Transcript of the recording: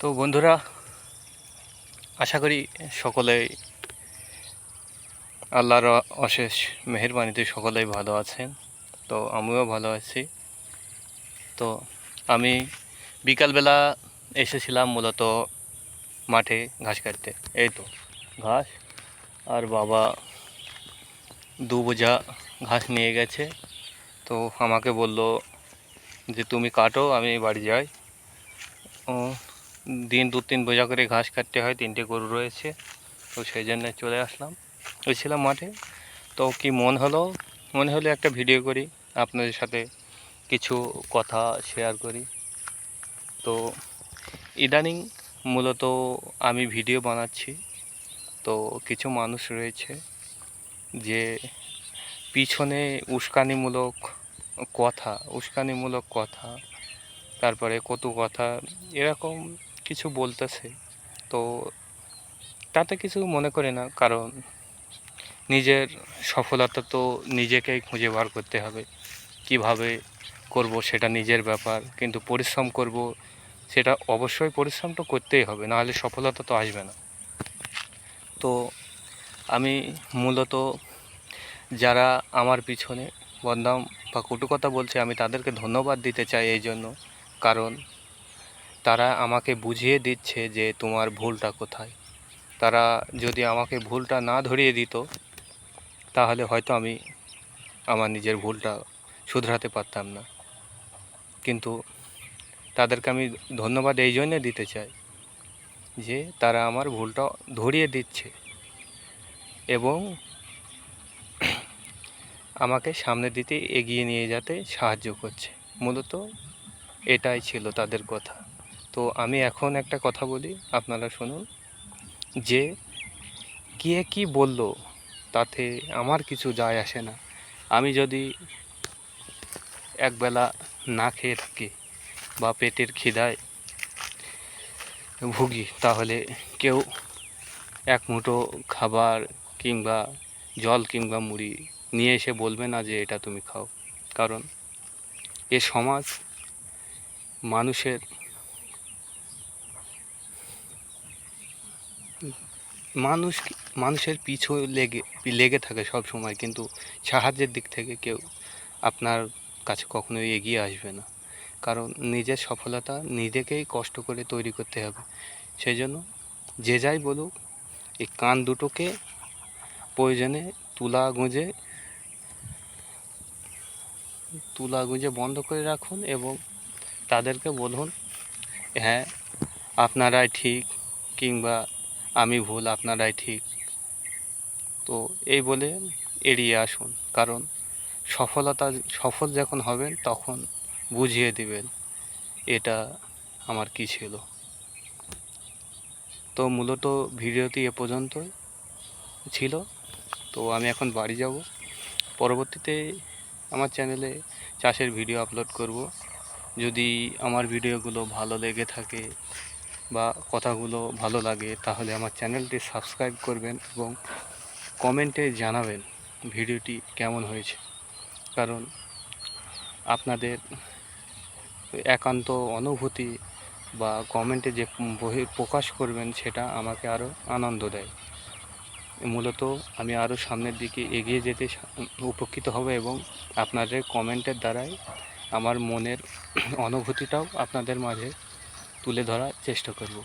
তো বন্ধুরা, আশা করি সকলেই আল্লাহর অশেষ মেহেরবানিতে সকলেই ভালো আছেন। তো আমিও ভালো আছি। তো আমি বিকালবেলা এসেছিলাম মূলত মাঠে ঘাস কাটতে। এই তো, ঘাস আর বাবা দু বোঝা ঘাস নিয়ে গেছে। তো আমাকে বলল যে, তুমি কাটো, আমি বাড়ি যাই। ও দিন দু তিন বোঝা করে ঘাস কাটতে হয়, তিনটে গরু রয়েছে। তো সেই জন্য চলে আসলাম। গেছিলাম মাঠে। তো কি মন হলো? মনে হলো একটা ভিডিও করি, আপনাদের সাথে কিছু কথা শেয়ার করি। তো ইদানিং মূলত আমি ভিডিও বানাচ্ছি। তো কিছু মানুষ রয়েছে যে পিছনে উস্কানিমূলক কথা উস্কানিমূলক কথা, তারপরে কত কথা, এরকম কিছু বলতেছে। তো তাতে কিছু মনে করি না, কারণ নিজের সফলতা তো নিজেকেই খুঁজে বার করতে হবে। কীভাবে করব সেটা নিজের ব্যাপার, কিন্তু পরিশ্রম করব সেটা অবশ্যই পরিশ্রম তো করতেই হবে, নাহলে সফলতা তো আসবে না। তো আমি মূলত যারা আমার পিছনে বদনাম বা কটু কথা বলছে, আমি তাদেরকে ধন্যবাদ দিতে চাই এই জন্য। কারণ তারা আমাকে বুঝিয়ে দিচ্ছে যে তোমার ভুলটা কোথায়। তারা যদি আমাকে ভুলটা না ধরিয়ে দিত, তাহলে হয়তো আমি আমার নিজের ভুলটা শুধরাতে পারতাম না। কিন্তু তাদেরকে আমি ধন্যবাদ এই জন্যে দিতে চাই যে তারা আমার ভুলটা ধরিয়ে দিচ্ছে এবং আমাকে সামনের দিকে এগিয়ে নিয়ে যেতে সাহায্য করছে। মূলত এটাই ছিল তাদের কথা। তো আমি এখন একটা কথা বলি, আপনারা শুনুন। যে কে কি বলল, তাতে আমার কিছু যায় আসে না। আমি যদি একবেলা না খেয়ে থাকি বা পেটের খিদায় ভুগি, তাহলে কেউ এক মুঠো খাবার কিংবা জল কিংবা মুড়ি নিয়ে এসে বলবে না যে এটা তুমি খাও। কারণ এ সমাজ মানুষের মানুষ মানুষের পিছু লেগে লেগে থাকে সব সময়, কিন্তু সাহায্যের দিক থেকে কেউ আপনার কাছে কখনোই এগিয়ে আসবে না। কারণ নিজের সফলতা নিজেকেই কষ্ট করে তৈরি করতে হবে। সেই জন্য যে যাই বলুক, এই কান দুটোকে প্রয়োজনে তুলা গুঁজে তুলা গুঁজে বন্ধ করে রাখুন এবং তাদেরকে বলুন হ্যাঁ আপনারাই ঠিক কিংবা আমি ভুল, আপনারাই ঠিক। তো এই বলে এড়িয়ে আসুন, কারণ সফলতা, সফল যখন হবেন, তখন বুঝিয়ে দিবেন এটা আমার কি ছিল। তো মূলত ভিডিওটি এ পর্যন্তই ছিল। তো আমি এখন বাড়ি যাব। পরবর্তীতে আমার চ্যানেলে চাষের ভিডিও আপলোড করব। যদি আমার ভিডিওগুলো ভালো লেগে থাকে বা কথাগুলো ভালো লাগে, তাহলে আমার চ্যানেলটি সাবস্ক্রাইব করবেন এবং কমেন্টে জানাবেন ভিডিওটি কেমন হয়েছে। কারণ আপনাদের একান্ত অনুভূতি বা কমেন্টে যে প্রকাশ করবেন, সেটা আমাকে আরও আনন্দ দেয়। মূলত আমি আরও সামনের দিকে এগিয়ে যেতে উপকৃত হব এবং আপনাদের কমেন্টের দ্বারাই আমার মনের অনুভূতিটাও আপনাদের মাঝে তুলে ধরার চেষ্টা করব।